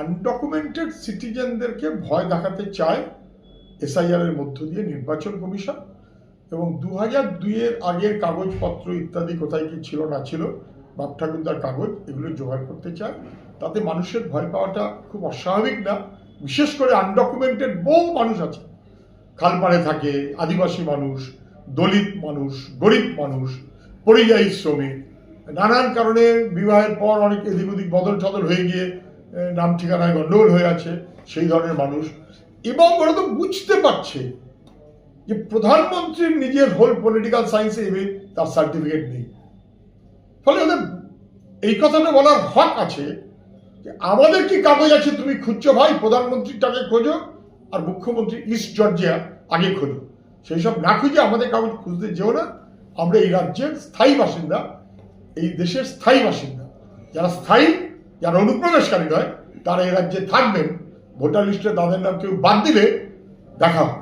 Undocumented সিটিজেনদেরকে ভয় দেখাতে চায় এসআইআর এর মধ্য দিয়ে নির্বাচন কমিশন এবং দু হাজার দুইয়ের আগের কাগজপত্র ইত্যাদি কোথায় কি ছিল, না ছিল, বাপ ঠাকুরদার কাগজ এগুলো জোগাড় করতে চায়। তাতে মানুষের ভয় পাওয়াটা খুব অস্বাভাবিক না? বিশেষ করে আনডকুমেন্টেড বহু মানুষ আছে। খালপাড়ে থাকে, আদিবাসী মানুষ, দলিত মানুষ, গরিব মানুষ, পরিযায়ী শ্রমিক। নানান কারণে বিবাহের পর অনেক এদিক ওদিক বদল টদল হয়ে গিয়ে নাম ঠিকানায় গণ্ডগোল হয়ে আছে, সেই ধরনের মানুষ। এবং ওরা তো বুঝতে পারছে যে প্রধানমন্ত্রীর নিজের হোল পলিটিক্যাল সায়েন্সে এবে তার সার্টিফিকেট নেই। ফলে ওদের এই কথাটা বলার হক আছে যে, আমাদের কি কাগজ আছে তুমি খুঁজছো ভাই? প্রধানমন্ত্রীটাকে খোঁজো আর মুখ্যমন্ত্রী ইস্ট জর্জিয়া আগে খোঁজো। সেই সব না খুঁজে আমাদের কাগজ খুঁজতে যেও না। আমরা এই রাজ্যের স্থায়ী বাসিন্দা, এই দেশের স্থায়ী বাসিন্দা। যারা স্থায়ী যারা অনুপ্রবেশকারী নয়, তারা এই রাজ্যে থাকবেন। ভোটার লিস্টে তাদের নাম কেউ বাদ দিলে দেখা হবে।